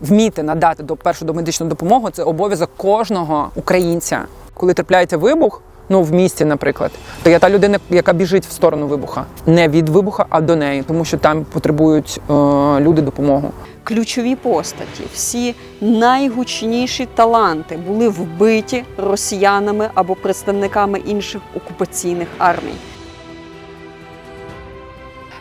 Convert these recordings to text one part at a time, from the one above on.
вміти надати до першу домедичну допомогу це обов'язок кожного українця. Коли трапляється вибух, ну в місті, наприклад, то я та людина, яка біжить в сторону вибуха, не від вибуха, а до неї, тому що там потребують е, люди допомогу. ключові постаті, всі найгучніші таланти були вбиті росіянами або представниками інших окупаційних армій.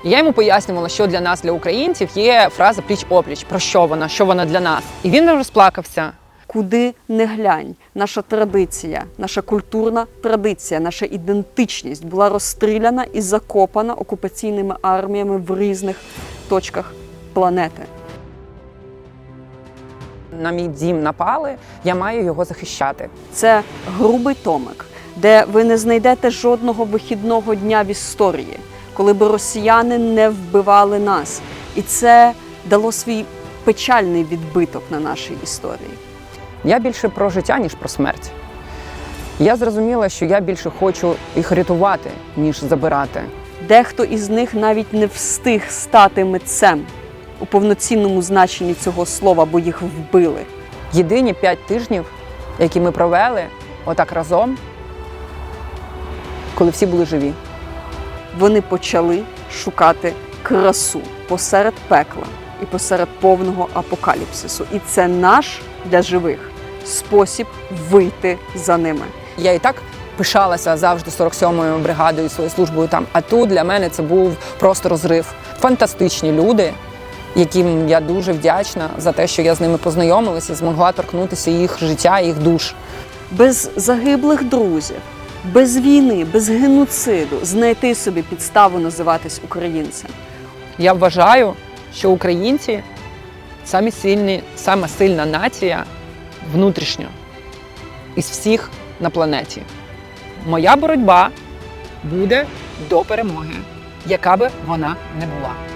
Я йому пояснювала, що для нас, для українців, є фраза пліч опліч. Про що вона? Що вона для нас? І він розплакався. Куди не глянь, наша традиція, наша культурна традиція, наша ідентичність була розстріляна і закопана окупаційними арміями в різних точках планети. На мій дім напали, я маю його захищати. Це грубий томик, де ви не знайдете жодного вихідного дня в історії, коли б росіяни не вбивали нас. І це дало свій печальний відбиток на нашій історії. Я більше про життя, ніж про смерть. Я зрозуміла, що я більше хочу їх рятувати, ніж забирати. Дехто із них навіть не встиг стати митцем у повноцінному значенні цього слова, бо їх вбили. Єдині п'ять тижнів, які ми провели отак разом, коли всі були живі. Вони почали шукати красу посеред пекла і посеред повного апокаліпсису. І це наш для живих спосіб вийти за ними. Я і так пишалася завжди 47-ю бригадою своєю службою там. А тут для мене це був просто розрив. Фантастичні люди, яким я дуже вдячна за те, що я з ними познайомилася і змогла торкнутися їх життя, їх душ. Без загиблих друзів, без війни, без геноциду знайти собі підставу називатись українцем. Я вважаю, що українці самі сильні, сама сильна нація внутрішньо із всіх на планеті. Моя боротьба буде до перемоги, яка би вона не була.